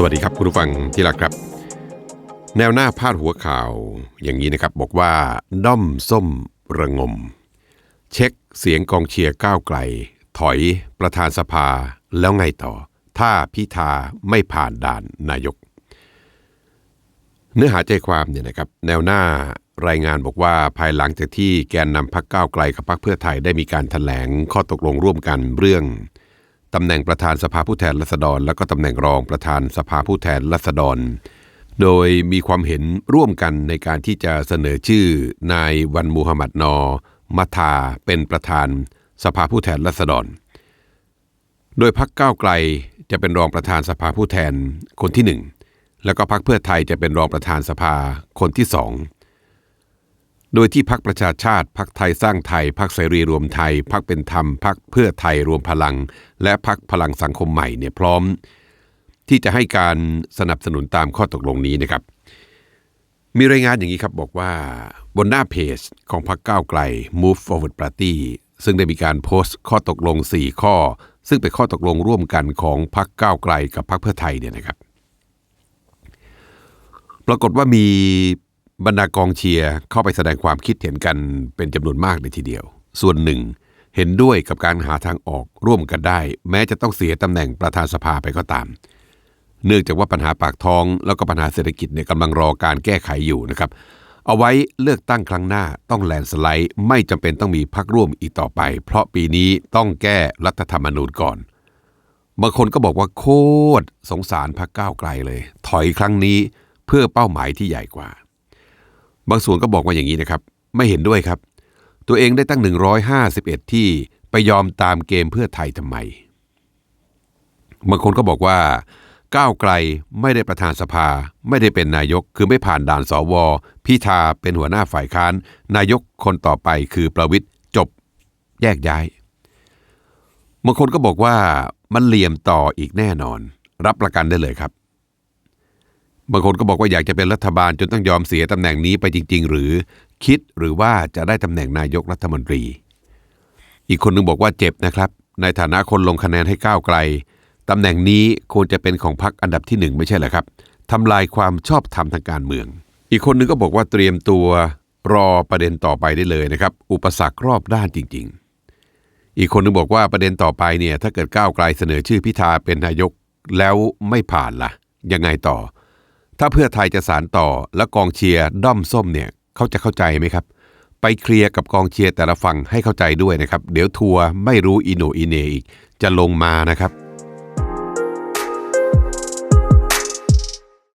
สวัสดีครับคุณผู้ฟังที่รักครับ แนวหน้าพาดหัวข่าวอย่างนี้นะครับ บอกว่าด้อมส้มระงม เช็คเสียงกองเชียร์ก้าวไกล ถอยประธานสภาแล้วไงต่อ ถ้าพิธาไม่ผ่านด่านนายก เนื้อหาใจความเนี่ยนะครับ แนวหน้ารายงานบอกว่าภายหลังจากที่แกนนำพักก้าวไกลกับพักเพื่อไทยได้มีการถแถลงข้อตกลงร่วมกันเรื่อง ตำแหน่งประธานสภาผู้แทนราษฎร แล้วก็ตำแหน่งรองประธานสภาผู้แทนราษฎร โดยมีความเห็นร่วมกันในการที่จะเสนอชื่อนายวันมูฮัมหมัดนอมัทาเป็นประธานสภาผู้แทนราษฎร โดยพักก้าวไกลจะเป็นรองประธานสภาผู้แทนคนที่หนึ่งแล้วก็พักเพื่อไทยจะเป็นรองประธานสภาคนที่สอง โดยที่พักประชาชาติ พักไทยสร้างไทย พักเสรีรวมไทย พักเป็นธรรม พักเพื่อไทยรวมพลัง และพักพลังสังคมใหม่เนี่ยพร้อม ที่จะให้การสนับสนุนตามข้อตกลงนี้นะครับ มีรายงานอย่างนี้ครับบอกว่าบนหน้าเพจของพรรคก้าวไกล Move Forward Party ซึ่งได้มีการโพสต์ข้อตกลง 4 ข้อ ซึ่งเป็นข้อตกลงร่วมกันของพรรคก้าวไกลกับพรรคเพื่อไทยเนี่ยนะครับ ปรากฏว่ามี บรรดากองเชียร์เข้าไปแสดงความคิดเห็นกันเป็นจำนวนมากเลยทีเดียว ส่วนหนึ่ง เห็นด้วยกับการหาทางออกร่วมกันได้ แม้จะต้องเสียตำแหน่งประธานสภาไปก็ตาม เนื่องจากว่าปัญหาปากท้อง แล้วก็ปัญหาเศรษฐกิจเนี่ยกำลังรอการแก้ไขอยู่นะครับ เอาไว้เลือกตั้งครั้งหน้าต้องแลนสไลด์ไม่จำเป็นต้องมีพักร่วมอีกต่อไป เพราะปีนี้ต้องแก้รัฐธรรมนูญก่อนบางคนก็บอกว่าโคตรสงสารพักก้าวไกลเลย ถอยครั้งนี้เพื่อเป้าหมายที่ใหญ่กว่า บางส่วนก็บอกว่าอย่างนี้นะครับ ไม่เห็นด้วยครับ ตัวเองได้ตั้ง 151 ที่ไปยอมตามเกมเพื่อไทยทำไม บางคนก็บอกว่าก้าวไกลไม่ได้ประธานสภา ไม่ได้เป็นนายกคือไม่ผ่านด่านสวพิธาเป็นหัวหน้าฝ่ายค้าน นายกคนต่อไปคือประวิทย์จบแยกย้ายบางคนก็บอกว่ามันเหลี่ยมต่ออีกแน่นอน รับประกันได้เลยครับ บางคนก็บอกว่าอยากจะเป็นรัฐบาลจนต้องยอมเสียตำแหน่งนี้ไปจริง ๆ หรือคิดหรือว่าจะได้ตำแหน่งนายกรัฐมนตรี อีกคนนึงบอกว่าเจ็บนะครับ ในฐานะคนลงคะแนนให้ก้าวไกลตำแหน่งนี้ควรจะเป็นของพรรคอันดับที่หนึ่งไม่ใช่เหรอครับทำลายความชอบธรรมทางการเมือง อีกคนนึงก็บอกว่าเตรียมตัวรอประเด็นต่อไปได้เลยนะครับ อุปสรรครอบด้านจริง ๆ อีกคนนึงบอกว่าประเด็นต่อไปเนี่ยถ้าเกิดก้าวไกลเสนอชื่อพิธาเป็นนายกแล้วไม่ผ่านล่ะ ยังไงต่อ ถ้าเพื่อไทยจะสารต่อแล้วกองเชียร์ด้อมส้มเนี่ยเขาจะเข้าใจไหมครับ ไปเคลียร์กับกองเชียร์แต่ละฝั่งให้เข้าใจด้วยนะครับ เดี๋ยวทัวร์ไม่รู้อีโนอีเหนอีกจะลงมานะครับ